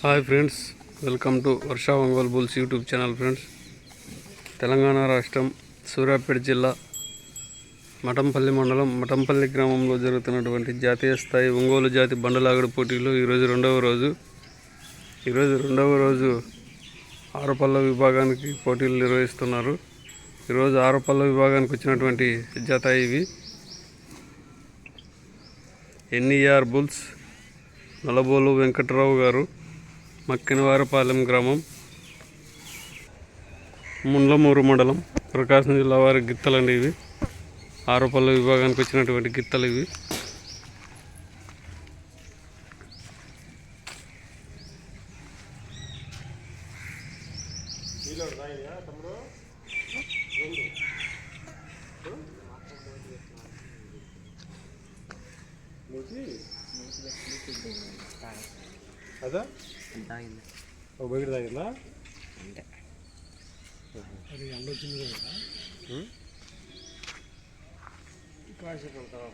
Hi friends welcome to Varsha Ongole bulls YouTube channel friends. Telangana రాష్ట్రం సూర్యాపేట జిల్లా మఠంపల్లి మండలం మఠంపల్లి గ్రామంలో జరుగుతున్నటువంటి జాతీయ స్థాయి ఒంగోలు జాతి బండలాగడు పోటీలో ఈరోజు రెండవ రోజు. ఈరోజు రెండవ రోజు ఆరుపల్ల విభాగానికి పోటీలు నిర్వహిస్తున్నారు. ఈరోజు ఆరుపల్ల విభాగానికి వచ్చినటువంటి జత ఇవి. ఎన్ఈఆర్ బుల్స్ నలబోలు వెంకట్రావు గారు మక్కినవారపాలెం గ్రామం ముండ్లమూరు మండలం ప్రకాశం జిల్లా వారి గిత్తలండి ఇవి. ఆరోపల్లి విభాగానికి వచ్చినటువంటి గిత్తలు ఇవి. అదా? ಇದಾಗಿಲ್ಲ. ಹೋಗಿಡ್ದಾಗಿಲ್ಲ ಹಂಗೆ ಎಲ್ಲ ಹ್ಞೂ ಕಾಯಿಸಿ ಕೊಡ್ತಾರೆ